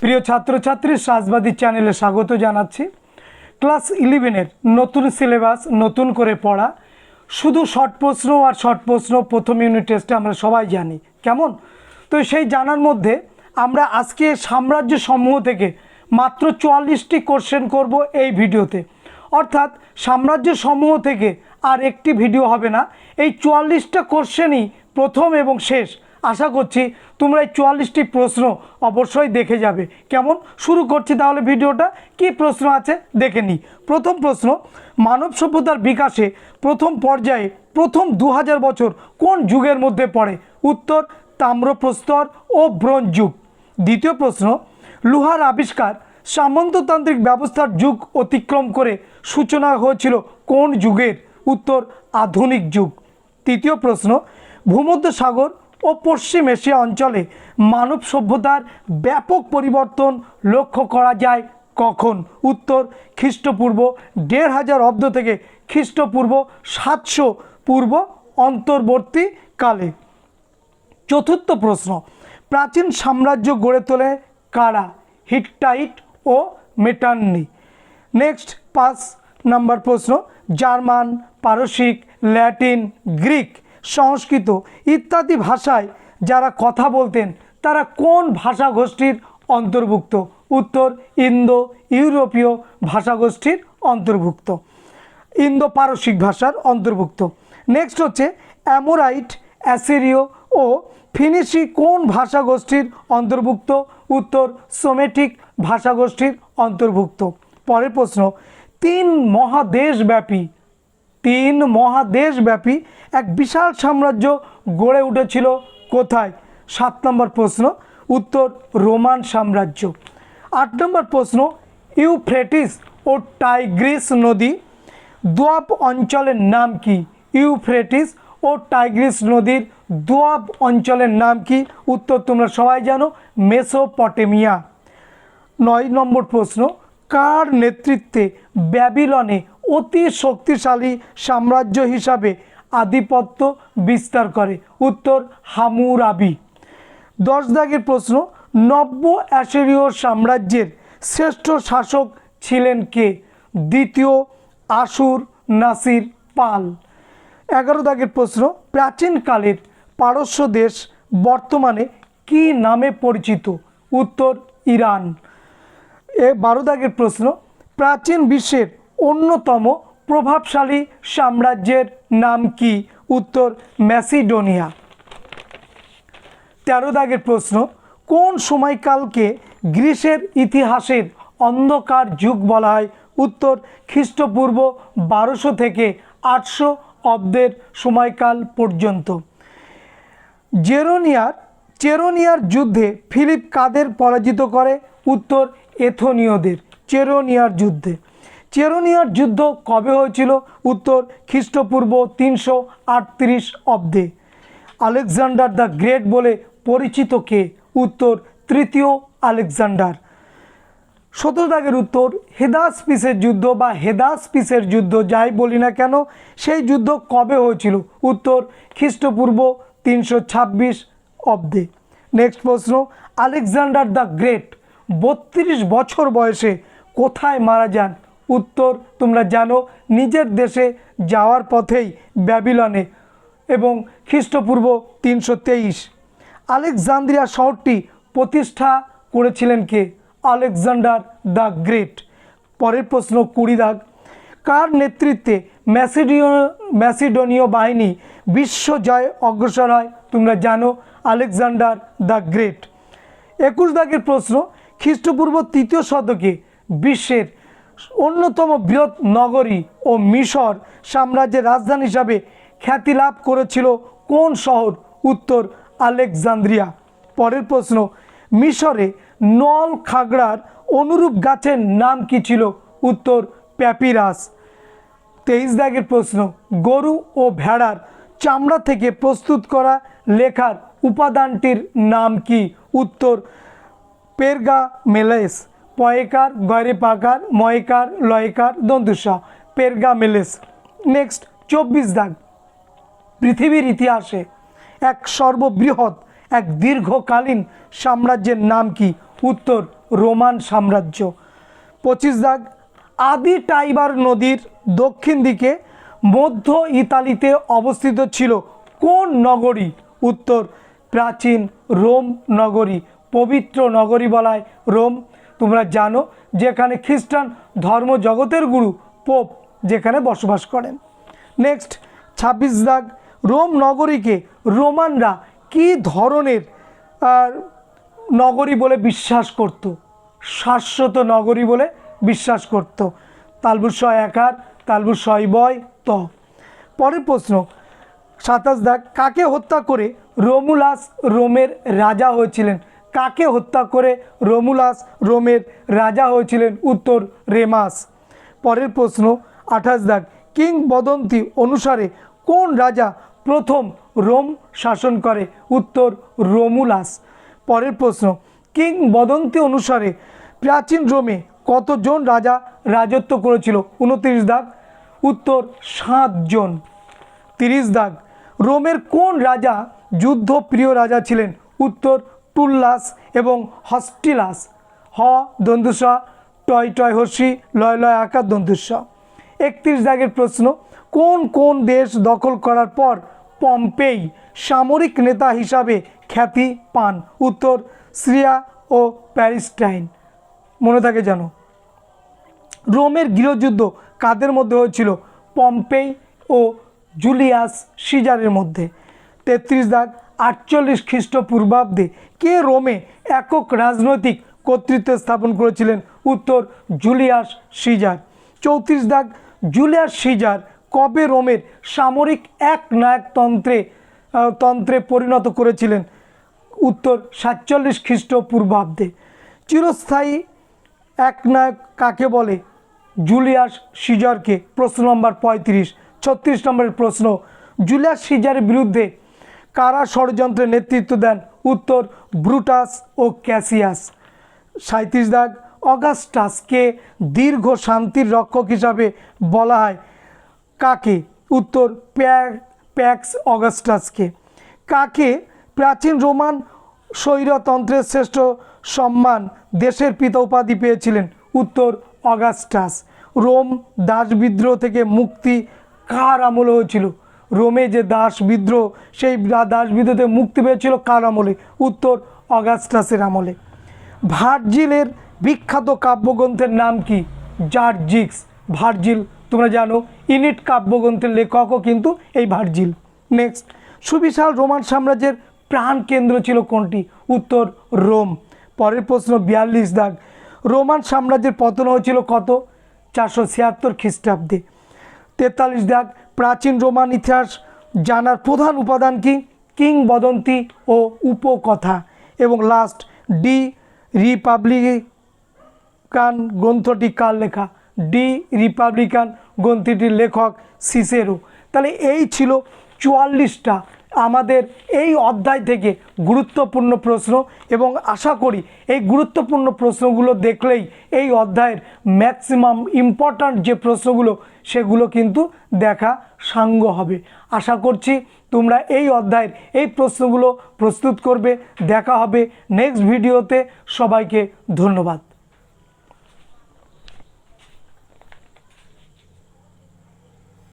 প্রিয় ছাত্রছাত্রী, সাজবাদী চ্যানেলে স্বাগত জানাচ্ছি। ক্লাস ইলেভেনের নতুন সিলেবাস, নতুন করে পড়া। শুধু শর্ট প্রশ্ন আর শর্ট প্রশ্ন, প্রথম ইউনিট টেস্টে আমরা সবাই জানি। কেমন? তো সেই জানার মধ্যে আমরা আজকে সাম্রাজ্য সমূহ থেকে মাত্র চুয়াল্লিশটি কোশ্চেন করব এই ভিডিওতে। অর্থাৎ সাম্রাজ্য সমূহ থেকে আর একটি ভিডিও হবে না। এই চুয়াল্লিশটা কোশ্চেনই প্রথম এবং শেষ। আশা করছি তোমরা এই চুয়াল্লিশটি প্রশ্ন অবশ্যই দেখে যাবে। কেমন? শুরু করছি তাহলে ভিডিওটা। কি প্রশ্ন আছে? দেখে নিই প্রথম প্রশ্ন, মানব সভ্যতার বিকাশে প্রথম পর্যায়ে প্রথম দু হাজার বছর কোন যুগের মধ্যে পড়ে? উত্তর, তাম্রপ্রস্তর ও ব্রোঞ্জ যুগ। দ্বিতীয় প্রশ্ন, লোহার আবিষ্কার সামন্ততান্ত্রিক ব্যবস্থার যুগ অতিক্রম করে সূচনা হয়েছিল কোন যুগের? উত্তর, আধুনিক যুগ। তৃতীয় প্রশ্ন ভূমধ্য সাগর ও পশ্চিম এশিয়া অঞ্চলে মানব সভ্যতার ব্যাপক পরিবর্তন লক্ষ্য করা যায় কখন? উত্তর, খ্রিস্টপূর্ব দেড় হাজার অব্দ থেকে খ্রিস্টপূর্ব সাতশো পূর্ব অন্তর্বর্তীকালে চতুর্থ প্রশ্ন, প্রাচীন সাম্রাজ্য গড়ে তোলে কারা? হিটটাইট ও মেটান্নি। নেক্সট, পাঁচ নাম্বার প্রশ্ন, জার্মান, পারসিক, ল্যাটিন, গ্রিক। সংস্কৃত ইত্যাদি ভাষায় যারা কথা বলতেন, তারা কোন ভাষা গোষ্ঠীর অন্তর্ভুক্ত? উত্তর, ইন্দো, ইউরোপীয় ভাষাগোষ্ঠীর অন্তর্ভুক্ত। ইন্দো পারসিক ভাষার অন্তর্ভুক্ত। নেক্সট হচ্ছে অ্যামোরাইট, অ্যাসিরিয় ও ফিনিশি কোন ভাষাগোষ্ঠীর অন্তর্ভুক্ত? উত্তর, সোমেটিক ভাষাগোষ্ঠীর অন্তর্ভুক্ত। পরের প্রশ্ন, তিন মহাদেশব্যাপী তিন মহাদেশব্যাপী এক বিশাল সাম্রাজ্য গড়ে উঠেছিল কোথায়? সাত নম্বর প্রশ্ন, উত্তর রোমান সাম্রাজ্য। আট নম্বর প্রশ্ন, ইউফ্রেটিস ও টাইগ্রিস নদী দোয়াব অঞ্চলের নাম কি? ইউফ্রেটিস ও টাইগ্রিস নদীর দোয়াব অঞ্চলের নাম কি? উত্তর তোমরা সবাই জানো, মেসোপটেমিয়া। নয় নম্বর প্রশ্ন, কার নেতৃত্বে ব্যাবিলনে অতি শক্তিশালী সাম্রাজ্য হিসাবে আধিপত্য বিস্তার করে। উত্তর হামুরাবি। দশ দাগের প্রশ্ন, নব্য অ্যাসেরীয় সাম্রাজ্যের শ্রেষ্ঠ শাসক ছিলেন কে? দ্বিতীয় আসুর নাসির পাল। এগারো দাগের প্রশ্ন প্রাচীনকালের পারস্য দেশ বর্তমানে কি নামে পরিচিত? উত্তর ইরান। এ বারো দাগের প্রশ্ন, প্রাচীন বিশ্বের অন্যতম প্রভাবশালী সাম্রাজ্যের নাম কি? উত্তর, ম্যাসিডোনিয়া। তেরো দাগের প্রশ্ন, কোন সময়কালকে গ্রীসের ইতিহাসের অন্ধকার যুগ বলা হয়? উত্তর, খ্রিস্টপূর্ব বারোশো থেকে আটশো অব্দের সময়কাল পর্যন্ত। জেরোনিয়ার, চেরোনিয়ার যুদ্ধে ফিলিপ কাদের পরাজিত করে? উত্তর, এথোনীয়দের, চেরোনিয়ার যুদ্ধে। চেরোনিয়ার যুদ্ধ কবে হয়েছিল? উত্তর, খ্রিস্টপূর্ব তিনশো আটত্রিশ অব্দে। আলেকজান্ডার দ্য গ্রেট বলে পরিচিত কে? উত্তর, তৃতীয় আলেকজান্ডার। সতেরো দাগের উত্তর হেদাস পিসের যুদ্ধ বা হেদাস পিসের যুদ্ধ যাই বলি না কেন, সেই যুদ্ধ কবে হয়েছিল? উত্তর, খ্রিস্টপূর্ব তিনশো ছাব্বিশ অব্দে। নেক্সট প্রশ্ন, আলেকজান্ডার দ্য গ্রেট বত্রিশ বছর বয়সে কোথায় মারা যান? উত্তর তোমরা জানো, নিজের দেশে যাওয়ার পথেই ব্যাবিলনে এবং খ্রিস্টপূর্ব তিনশো তেইশ। আলেকজান্দ্রিয়া শহরটি প্রতিষ্ঠা করেছিলেন কে? Alexander the great. পরের প্রশ্ন, কুড়ি দাগ। কার নেতৃত্বে ম্যাসিডিও ম্যাসিডোনীয় বাহিনী বিশ্ব জয় অগ্রসর হয়, তোমরা জানো, আলেকজান্ডার দ্য গ্রেট। একুশ দাগের প্রশ্ন, খ্রিস্টপূর্ব তৃতীয় শতকে বিশ্বের অন্যতম বৃহৎ নগরী ও মিশর সাম্রাজ্যের রাজধানী হিসাবে খ্যাতি লাভ করেছিল কোন শহর? উত্তর, আলেকজান্দ্রিয়া। পরের প্রশ্ন, মিশরে নল খাগড়ার অনুরূপ গাছের নাম কি ছিল? উত্তর, প্যাপিরাস। তেইশ দাগের প্রশ্ন, গরু ও ভেড়ার চামড়া থেকে প্রস্তুত করা লেখার উপাদানটির নাম কি? উত্তর পেরগা মেলেস পয়েকার গয়রে পাকার ময়কার লয়কার দন্তুসা পেরগা মেলেস। নেক্সট চব্বিশ দাগ। পৃথিবীর ইতিহাসে এক সর্ববৃহৎ, এক দীর্ঘকালীন সাম্রাজ্যের নাম কি? উত্তর, রোমান সাম্রাজ্য। পঁচিশ দাগ, আদি টাইবার নদীর দক্ষিণ দিকে মধ্য ইতালিতে অবস্থিত ছিল কোন নগরী? উত্তর, প্রাচীন রোম নগরী। পবিত্র নগরী বলায় রোম। তোমরা জানো যেখানে খ্রিস্টান ধর্ম জগতের গুরু পোপ যেখানে বসবাস করেন। নেক্সট ছাব্বিশ দাগ, রোম নগরীকে রোমানরা কি ধরনের নগরী বলে বিশ্বাস করত? শাশ্বত নগরী বলে বিশ্বাস করত। তালবুর শ একার, তালবুর শয় বয়, ত। পরের প্রশ্ন, সাতাশ দাগ, কাকে হত্যা করে রোমুলাস রোমের রাজা হয়েছিলেন? কাকে হত্যা করে রোমুলাস রোমের রাজা হয়েছিলেন? উত্তর, রেমাস। পরের প্রশ্ন, আঠাশ দাগ, কিংবদন্তি অনুসারে কোন রাজা প্রথম রোম শাসন করে? উত্তর, রোমুলাস। পরের প্রশ্ন, কিংবদন্তি অনুসারে প্রাচীন রোমে কতজন রাজা রাজত্ব করেছিল? উনত্রিশ দাগ। উত্তর, সাতজন। তিরিশ দাগ, রোমের কোন রাজা যুদ্ধপ্রিয় রাজা ছিলেন? উত্তর টুল্লাস এবং হস্টিলাস হ দন্দুসা টয় টয় হর্ষি লয় লয়, আকার দন্দুসা একত্রিশ দাগের প্রশ্ন, কোন কোন দেশ দখল করার পর পম্পেই সামরিক নেতা হিসাবে খ্যাতি পান? উত্তর, সিরিয়া ও প্যারিস্টাইন। মনে থাকে জানো রোমের গৃহযুদ্ধ কাদের মধ্যে হয়েছিল? পম্পেই ও জুলিয়াস সিজারের মধ্যে। তেত্রিশ দাগ আটচল্লিশ খ্রিস্টপূর্বাব্দে কে রোমে একক রাজনৈতিক কর্তৃত্ব স্থাপন করেছিলেন? উত্তর জুলিয়াস সিজার। চৌত্রিশ দাগ, জুলিয়াস সিজার কবে রোমের সামরিক এক নায়কতন্ত্রে তন্ত্রে পরিণত করেছিলেন? উত্তর সাতচল্লিশ খ্রিস্টপূর্বাব্দে। চিরস্থায়ী এক নায়ক কাকে বলে? জুলিয়াস সিজারকে প্রশ্ন নম্বর পঁয়ত্রিশ, ছত্রিশ নম্বরের প্রশ্ন। জুলিয়াস সিজারের বিরুদ্ধে কারা ষড়যন্ত্রে নেতৃত্ব দেন? উত্তর, ব্রুটাস ও ক্যাসিয়াস। সাঁত্রিশ দাগ, অগাস্টাসকে দীর্ঘ শান্তির রক্ষক হিসাবে বলা হয়। কাকে? উত্তর প্যা- প্যাক্স অগাস্টাসকে। কাকে? প্রাচীন রোমান স্বৈরতন্ত্রের শ্রেষ্ঠ সম্মান দেশের পিতা উপাধি পেয়েছিলেন? উত্তর, অগাস্টাস। রোম দাস বিদ্রোহ থেকে মুক্তি কার আমলে হয়েছিল? রোমে যে দাস বিদ্রোহ, সেই দাস বিদ্রোহ মুক্তি পেয়েছিল কার আমলে? উত্তর, অগাস্টাসের আমলে। ভার্জিলের বিখ্যাত কাব্যগ্রন্থের নাম কি? জার্জিক্স। ভার্জিল, তোমরা জানো, ইনিট কাব্যগ্রন্থের লেখকও কিন্তু এই ভার্জিল। নেক্সট সুবিশাল রোমান সাম্রাজ্যের প্রাণ কেন্দ্র ছিল কোনটি? উত্তর, রোম। পরের প্রশ্ন, বিয়াল্লিশ দাগ। রোমান সাম্রাজ্যের পতন হয়েছিল কত? চারশো ছিয়াত্তর খ্রিস্টাব্দে। তেতাল্লিশ দাগ। প্রাচীন রোমান ইতিহাস জানার প্রধান উপাদান কি? কিংবদন্তি ও উপকথা। এবং লাস্ট ডি রিপাবলিকান গ্রন্থটি কার লেখা? ডি রিপাবলিকান গ্রন্থটির লেখক সিসেরো। তাহলে এই ছিল চুয়াল্লিশটা আমাদের এই অধ্যায় থেকে গুরুত্বপূর্ণ প্রশ্ন এবং আশা করি এই গুরুত্বপূর্ণ প্রশ্নগুলো দেখলেই এই অধ্যায়ের ম্যাক্সিমাম ইম্পর্ট্যান্ট যে প্রশ্নগুলো, সেগুলো কিন্তু দেখা সাঙ্গ হবে। আশা করছি তোমরা এই অধ্যায়ের এই প্রশ্নগুলো প্রস্তুত করবে। দেখা হবে নেক্সট ভিডিওতে সবাইকে ধন্যবাদ।